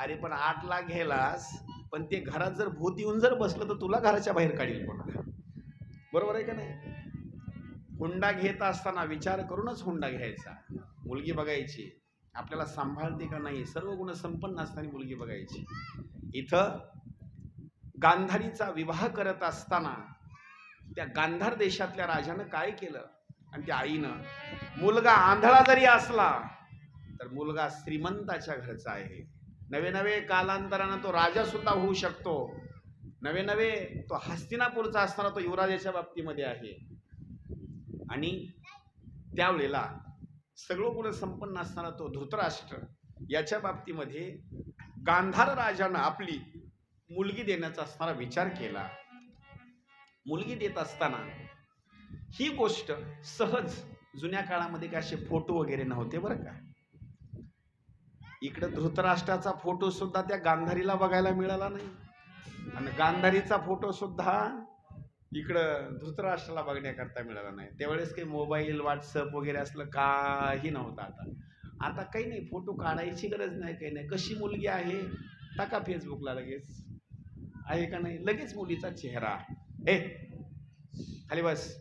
अरे पण आठ लाख घ्यायलास पण ते घरात जर भूत येऊन जर बसलं तर तुला घराच्या बाहेर काढील कोणा? बरोबर आहे का नाही? हुंडा घेत असताना विचार करूनच हुंडा घ्यायचा. मुलगी बघायची. आपल्याला सांभाळते का नाही? सर्व गुण संपन्न असताना मुलगी बघायची. इथं गांधारीचा विवाह करत असताना त्या गांधार देशातल्या राजानं काय केलं? आणि त्या आईनं मुलगा आंधळा जरी असला तर मुलगा श्रीमंताच्या घरचा आहे. नवे नवे कालांतरानं तो राजासुद्धा होऊ शकतो. नवे नवे तो हस्तिनापूरचा असताना तो युवराजाच्या बाबतीमध्ये आहे. आणि त्यावेळेला सगळं गुण संपन्न असताना तो धृतराष्ट्र याच्या बाबतीमध्ये गांधार राजानं आपली मुलगी देण्याचा असणारा विचार केला. मुलगी देत असताना ही गोष्ट सहज जुन्या काळामध्ये काय असे फोटो वगैरे नव्हते बरं का. इकडं धृतराष्ट्राचा फोटो सुद्धा त्या गांधारीला बघायला मिळाला नाही. आणि गांधारीचा फोटो सुद्धा इकडं धृतराष्ट्राला बघण्याकरता मिळाला नाही. त्यावेळेस काही मोबाईल व्हॉट्सअप वगैरे असलं काही नव्हतं आता. आता काही नाही फोटो काढायची गरज नाही काही नाही. कशी मुलगी आहे? टाका फेसबुकला लगेच. आहे का नाही? लगेच मुलीचा चेहरा. ए खाली बस.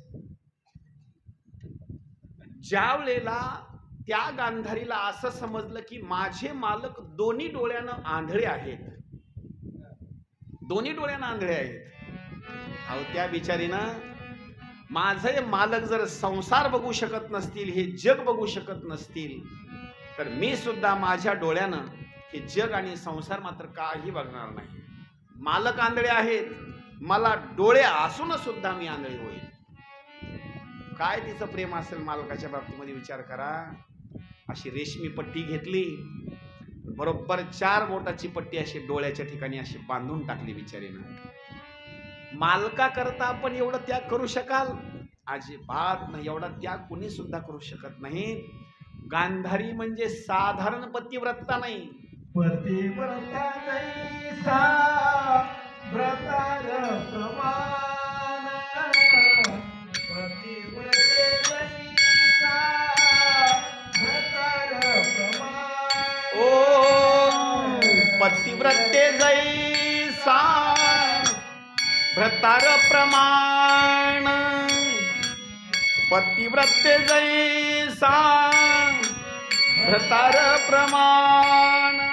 ज्या वेळेला त्या गांधारीला असं समजलं की माझे मालक दोन्ही डोळ्यानं आंधळे आहेत. दोन्ही डोळ्यानं आंधळे आहेत. अहो त्या बिचारीनं माझे मालक जर संसार बघू शकत नसतील हे जग बघू शकत नसतील तर मी सुद्धा माझ्या डोळ्यानं हे जग आणि संसार मात्र काही बघणार नाही. मालक आंधळे आहेत मला डोळे असून सुद्धा मी आंधळी होईल काय तिचं प्रेम असेल मालकाच्या बाबतीमध्ये विचार करा. अशी रेशमी पट्टी घेतली. बरोबर चार बोटाची पट्टी अशी डोळ्याच्या ठिकाणी अशी बांधून टाकली बिचारीनं. मालका करता आपण एवढं त्याग करू शकाल. अजिबात नाही एवढा त्याग कुणी सुद्धा करू शकत नाही. गांधारी म्हणजे साधारण पतिव्रता नाही. पतिव्रता जैसा पतिव्रते जैसा भ्रतार प्रमाण. पतिव्रते जैसा भ्रतार प्रमाण.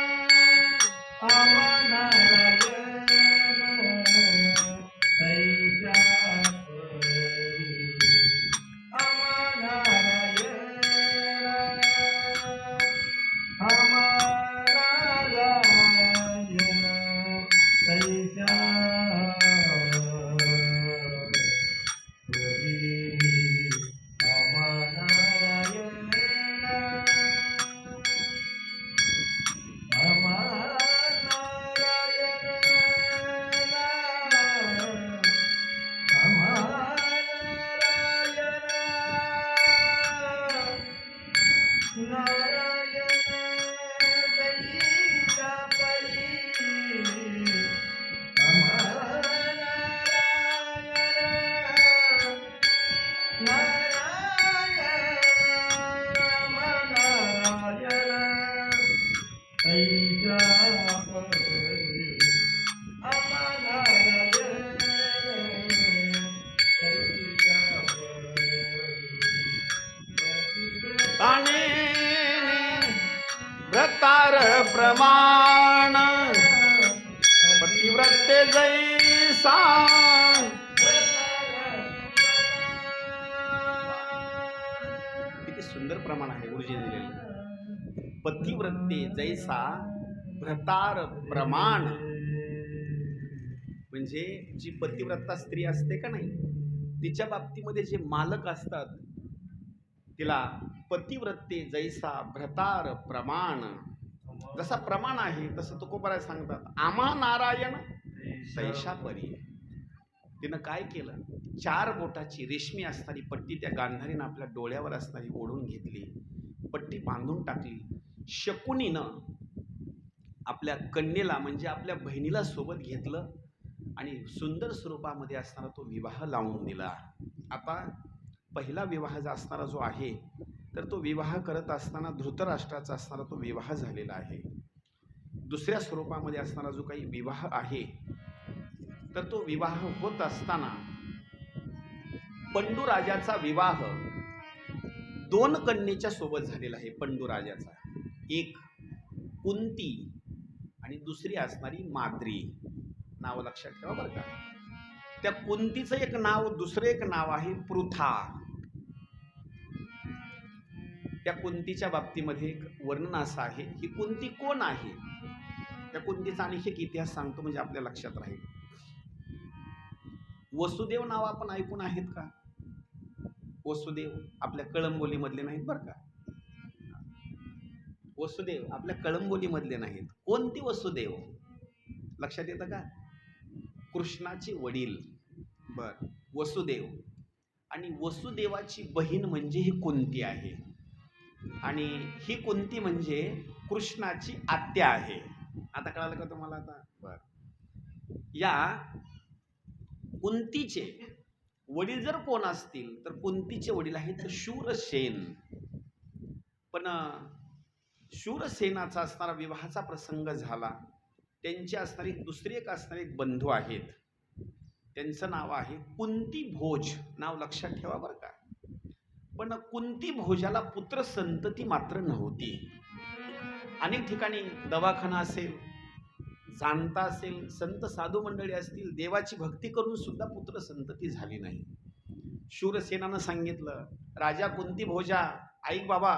भ्रतार प्रमाण. पतिव्रते जैसा. किती सुंदर प्रमाण आहे गुरुजी दिलेलं. पतिव्रते जैसा भ्रतार प्रमाण. म्हणजे जी पतिव्रता स्त्री असते का नाही तिच्या बाबतीमध्ये जे मालक असतात तिला पतिव्रते जैसा भ्रतार प्रमाण. जसा प्रमाण आहे तसं तुकोबराय सांगतात. आमा नारायण तैशा परी. तिनं काय केलं? चार बोटाची रेशमी असणारी पट्टी त्या गांधारीनं आपल्या डोळ्यावर असणारी ओढून घेतली. पट्टी बांधून टाकली. शकुनीनं आपल्या कन्येला म्हणजे आपल्या बहिणीला सोबत घेतलं आणि सुंदर स्वरूपामध्ये असणारा तो विवाह लावून दिला. आता पहिला विवाह असणारा जो आहे तर तो विवाह करत असताना धृतराष्ट्राचा असणारा तो विवाह झालेला आहे. दुसऱ्या स्वरूपामध्ये असणारा जो काही विवाह आहे तर तो विवाह होत असताना पंडू राजाचा विवाह दोन कन्येच्या सोबत झालेला आहे पंडू राजाचा एक कुंती आणि दुसरी असणारी माद्री. नाव लक्षात ठेवा बरं का. त्या कुंतीचं एक नाव दुसरं एक नाव आहे पृथा. त्या कुंतीच्या बाबतीमध्ये एक वर्णन असं आहे ही कुंती कोण आहे? त्या कुंतीचा आणखी एक इतिहास सांगतो म्हणजे आपल्या लक्षात राहील. वसुदेव नाव आपण ऐकून आहेत का? वसुदेव आपल्या कळंबोलीमधले नाहीत बरं का? वसुदेव आपल्या कळंबोलीमधले नाहीत. कोणती वसुदेव? लक्षात येतं का? कृष्णाचे वडील. बर. वसुदेव. आणि वसुदेवाची बहीण म्हणजे ही कुंती आहे. आणि ही कुंती म्हणजे कृष्णाची आत्या आहे. आता कळालं का तुम्हाला आता? बर. या कुंतीचे वडील जर कोण असतील तर कुंतीचे वडील आहेत शूरसेन. पण शूरसेनाचा असणारा विवाहाचा प्रसंग झाला. त्यांचे असणारे दुसरे एक असणारे एक बंधू आहेत. त्यांचं नाव आहे कुंती भोज नाव लक्षात ठेवा बरं का. पण कुंती भोजाला पुत्र संतती मात्र नव्हती. अनेक ठिकाणी दवाखाना असेल जाणता असेल संत साधू मंडळी असतील देवाची भक्ती करून सुद्धा पुत्र संतती झाली नाही. शूरसेनानं सांगितलं राजा कुंती भोजा ऐक बाबा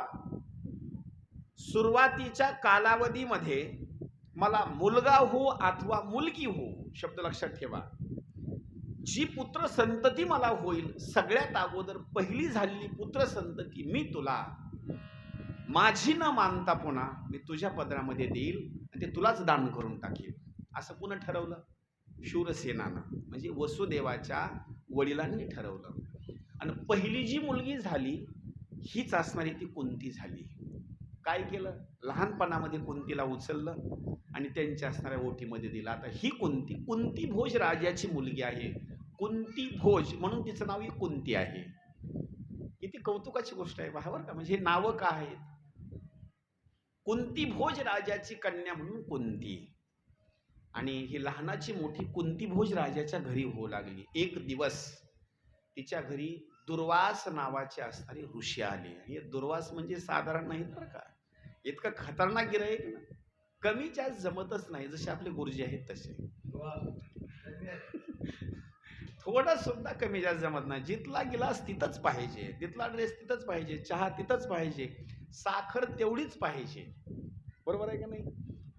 सुरुवातीच्या कालावधीमध्ये मला मुलगा हो अथवा मुलगी हो शब्द लक्षात ठेवा. जी पुत्र संतती मला होईल सगळ्यात अगोदर पहिली झालेली पुत्र संतती मी तुला. माझी न मानता पुन्हा मी तुझ्या पदरामध्ये देईल आणि ते तुलाच दान करून टाकेल. असं पुन्हा ठरवलं. शूरसेनानं म्हणजे वसुदेवाच्या वडिलांनी ठरवलं. आणि पहिली जी मुलगी झाली हीच असणारी ती कुंती झाली. काय केलं? लहानपणामध्ये कुंतीला उचललं आणि त्यांच्या असणाऱ्या ओटीमध्ये दिला. आता ही कुंती कुंती भोज राजाची मुलगी आहे. कुंती भोज म्हणून तिचं नाव ही कुंती आहे. किती कौतुकाची गोष्ट आहे पहा का? म्हणजे हे नावं का आहेत? कुंती भोज राजाची कन्या म्हणून कुंती. आणि ही लहानाची मोठी कुंती भोज राजाच्या घरी होऊ लागली. एक दिवस तिच्या घरी दुर्वास नावाचे असणारे ऋषी आले. हे दुर्वास म्हणजे साधारण नाही तर का? इतकं खतरनाक गिरायक ना? कमी जास्त जमतच नाही जसे आपले गुरुजी आहेत तसे. थोडा सुद्धा कमी जास्त जमत नाही. जिथला गिलास तिथंच पाहिजे. तिथला ड्रेस तिथंच पाहिजे. चहा तिथंच पाहिजे. साखर तेवढीच पाहिजे. बरोबर आहे का नाही?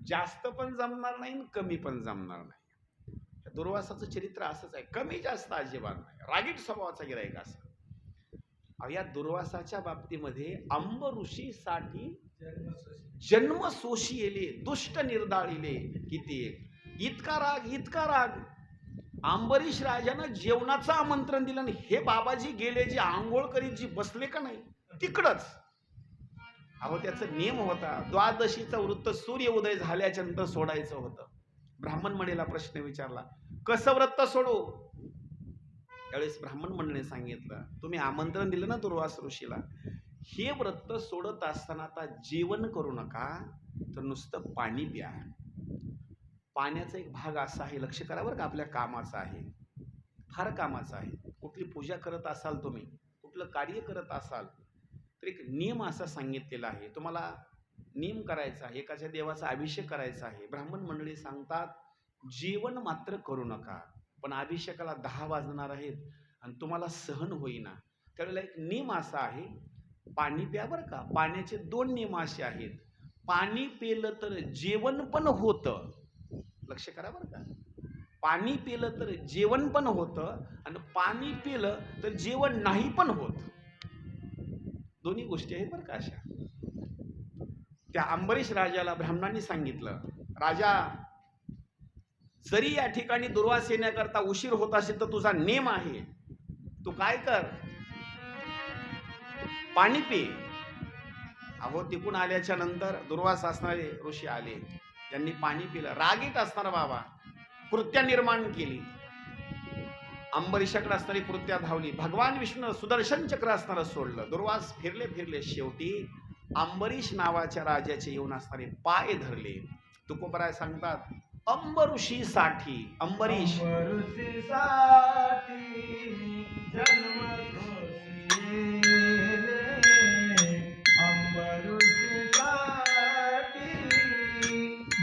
जास्त पण जमणार नाही आणि कमी पण जमणार नाही. दुर्वासाचं चरित्र असंच आहे. कमी जास्त अजिबात नाही. रागीट स्वभावाचा गिरायक असं. या दुर्वासाच्या बाबतीमध्ये अंब ऋषीसाठी जन्म सोशियले दुष्ट निर्दाळिले किती एक. इतका राग इतका राग. अंबरीश राजानं जेवणाचं आमंत्रण दिलं आणि हे बाबाजी गेले जे आंघोळ करीत जी बसले का नाही तिकडच. अहो त्याचा नियम होता. द्वादशीचा वृत्त सूर्य उदय झाल्याच्यानंतर सोडायचं होतं. ब्राह्मण म्हणेला प्रश्न विचारला कसं व्रत सोडू? त्यावेळेस ब्राह्मण मंडळीने सांगितलं तुम्ही आमंत्रण दिलं ना दुर्वास ऋषीला हे व्रत सोडत असताना आता जेवण करू नका तर नुसतं पाणी प्या. पाण्याचा एक भाग असा आहे लक्ष करा बरं का आपल्या कामाचा आहे. फार कामाचा आहे. कुठली पूजा करत असाल तुम्ही कुठलं कार्य करत असाल तर एक नियम असा सांगितलेला आहे. तुम्हाला नियम करायचा आहे एकाच्या देवाचा अभिषेक करायचा आहे. ब्राह्मण मंडळी सांगतात जेवण मात्र करू नका पण अभिषेकाला दहा वाजणार आहेत आणि तुम्हाला सहन होईना. त्यावेळेला एक नियम असा आहे पाणी प्या बरं का. पाण्याचे दोन नियम असे आहेत. पाणी पेलं तर जेवण पण होतं. लक्ष करा बरं का. पाणी पिलं तर जेवण पण होतं आणि पाणी पिलं तर जेवण नाही पण होत. दोन्ही गोष्टी आहेत बरं का अशा. त्या अंबरीश राजाला ब्राह्मणांनी सांगितलं राजा जरी या ठिकाणी दुर्वास येण्याकरता उशीर होत असेल तर तुझा नेम आहे. तू काय कर? पाणी पी. अहो तिकून आल्याच्यानंतर दुर्वास असणारे ऋषी आले. त्यांनी पाणी पिलं. रागीत असणार बाबा कृत्या निर्माण केली. अंबरीषाकडे असणारी कृत्या धावली. भगवान विष्णू सुदर्शन चक्र असणारं सोडलं. दुर्वास फिरले फिरले. शेवटी अंबरीश नावाच्या राजाचे येऊन असणारे पाय धरले. तुकोबराय सांगतात अंबरुषी साठी अंबरीशसाठी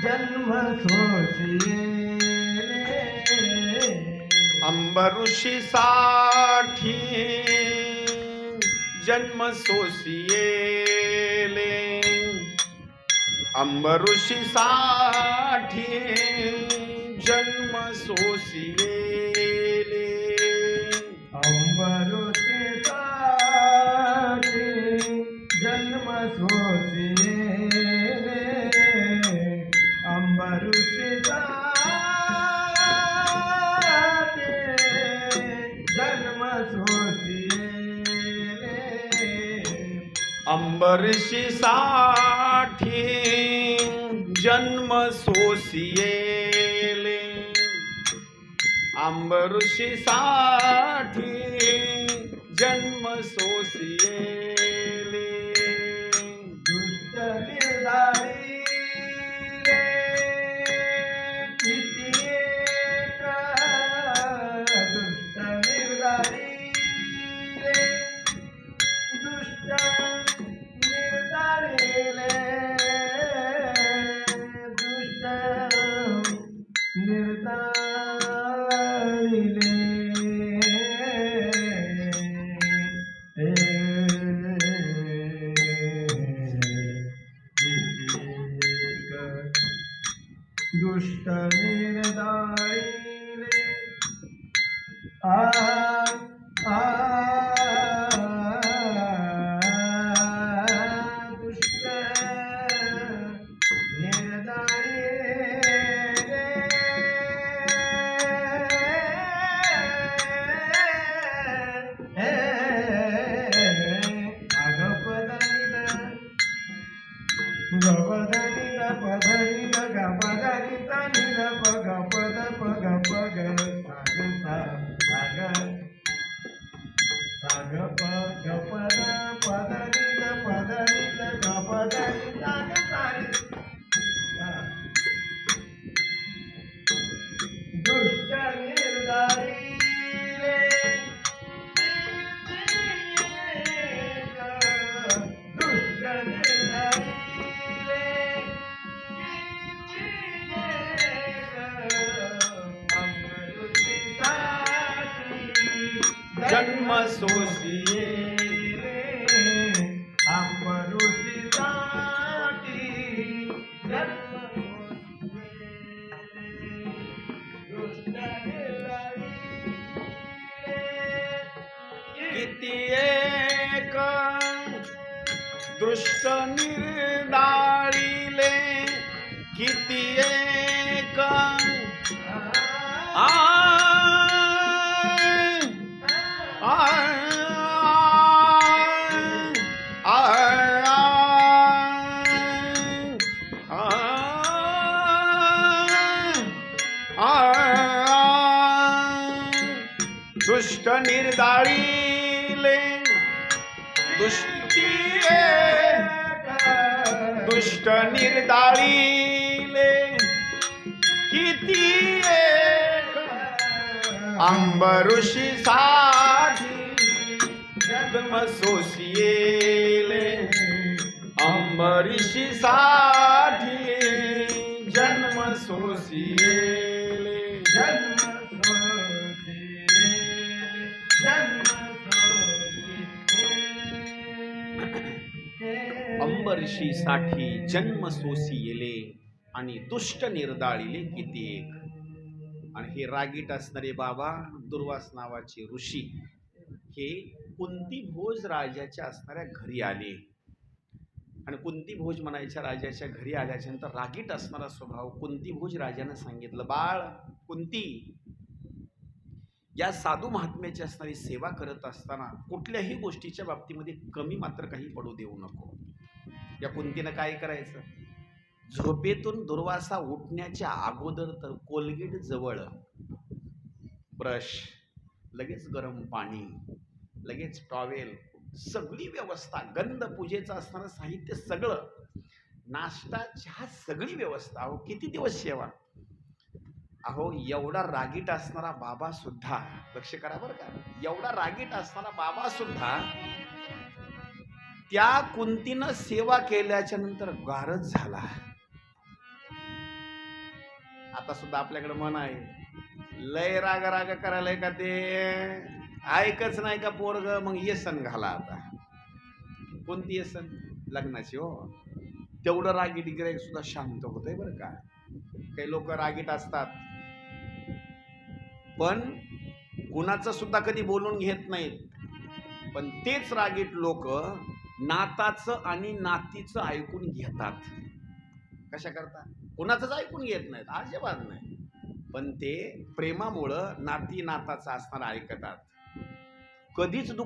जन्म अंबऋषी साठी जन्म सोसियेले अंबऋषी साठी जन्म सोसियेले अंबऋषीसाठी साठी जन्म सोसियेले अंबरशी साठी जन्म सोसियेले दुष्ट निर्दारिले किती एक? आ दुष्ट निर्दाळीले दुष्टी दुष्ट निर्दाळीले किती एक साठी जन्म सोसियेले अंबरीशी अंबरीशी साठी जन्म सोसियेले आणि दुष्ट निर्दाळीले किती एक. आणि हे रागीट असणारे बाबा दुर्वास नावाचे ऋषी हे कुंती भोज राजाच्या असणाऱ्या घरी आले. आणि कुंती भोज म्हणायच्या राजाच्या घरी आल्याच्यानंतर रागीट असणारा स्वभाव कुंती भोज राजानं सांगितलं बाळ कुंती या साधू महात्म्याची असणारी सेवा करत असताना कुठल्याही गोष्टीच्या बाबतीमध्ये कमी मात्र काही पडू देऊ नको. या कुंतीनं काय करायचं? झोपेतून दुर्वासा उठण्याच्या अगोदर तर कोलगेट जवळ. ब्रश लगेच गरम पाणी लगेच टॉवेल सगळी व्यवस्था गंध पूजेचं असणारं साहित्य सगळं. नाश्ता चहा सगळी व्यवस्था. अहो किती दिवस सेवा अहो एवढा रागीट असणारा बाबा सुद्धा लक्ष करा बरं का. एवढा रागीट असणारा बाबा सुद्धा त्या कुंतीनं सेवा केल्याच्यानंतर गारच झाला. आता सुद्धा आपल्याकडे मन आहे. लय राग राग करायला का ते? ऐकच नाही का पोरग? मग येसन घाला आता. कोणती येसन? लग्नाची हो. तेवढं रागीट गिराईक सुद्धा शांत होतंय बरं का. काही लोक रागीट असतात. पण कुणाचं सुद्धा कधी बोलून घेत नाहीत. पण तेच रागीट लोक नाताचं आणि नातीचं ऐकून घेतात. कशा करता? कुणाचंच ऐकून घेत नाहीत अजिबात नाही. पण ते प्रेमामुळं नाती नाताचं असणार ऐकतात. कधीच दुःख